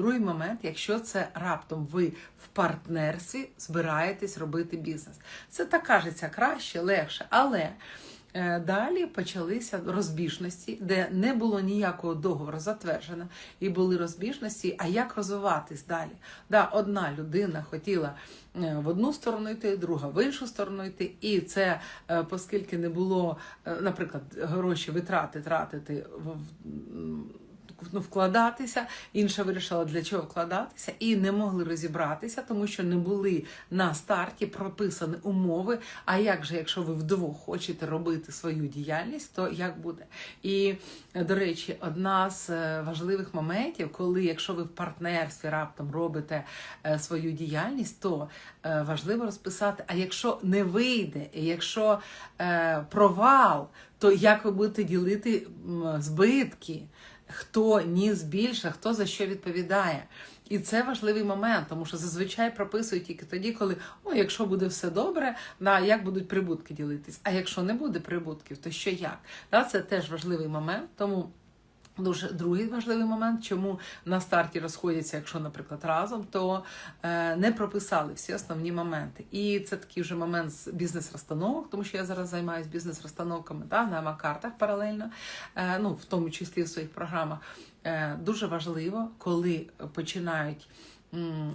Другий момент, якщо це раптом ви в партнерстві збираєтесь робити бізнес. Це так кажеться краще, легше, але. Е, Далі почалися розбіжності, де не було ніякого договору затверджено, і були розбіжності. А як розвиватись далі? Да, одна людина хотіла е, в одну сторону йти, друга в іншу сторону йти. І це, е, оскільки не було, наприклад, гроші витрати тратити в. Ну, вкладатися, інша вирішила для чого вкладатися, і не могли розібратися, тому що не були на старті прописані умови. А як же, якщо ви вдвох хочете робити свою діяльність, то як буде? І до речі, одна з е, важливих моментів, коли якщо ви в партнерстві раптом робите е, свою діяльність, то е, важливо розписати: а якщо не вийде, якщо провал, то як ви будете ділити збитки? Хто ніс більше, хто за що відповідає. І це важливий момент, тому що зазвичай прописують тільки тоді, коли о, якщо буде все добре, да, як будуть прибутки ділитись. А якщо не буде прибутків, то що як? Да, це теж важливий момент. Тому Дуже другий важливий момент, чому на старті розходяться, якщо, наприклад, разом, то е, не прописали всі основні моменти. І це такий вже момент з бізнес-розстановок, тому що я зараз займаюся бізнес-розстановками та на макартах паралельно, е, ну в тому числі в своїх програмах. Е, дуже важливо, коли починають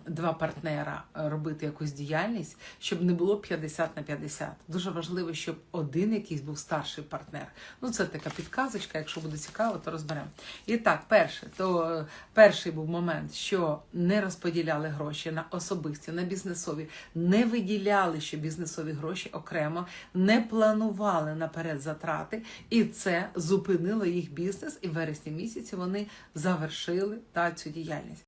два партнера е, робити якусь діяльність, щоб не було 50 на 50. Дуже важливо, щоб один якийсь був старший партнер. Ну, це така підказочка. Якщо буде цікаво, то розберемо. І так, перше, то е, перший був момент, що не розподіляли гроші на особисті, на бізнесові, не виділяли ще бізнесові гроші окремо, не планували наперед затрати, і це зупинило їх бізнес. І в вересні місяці вони завершили та цю діяльність.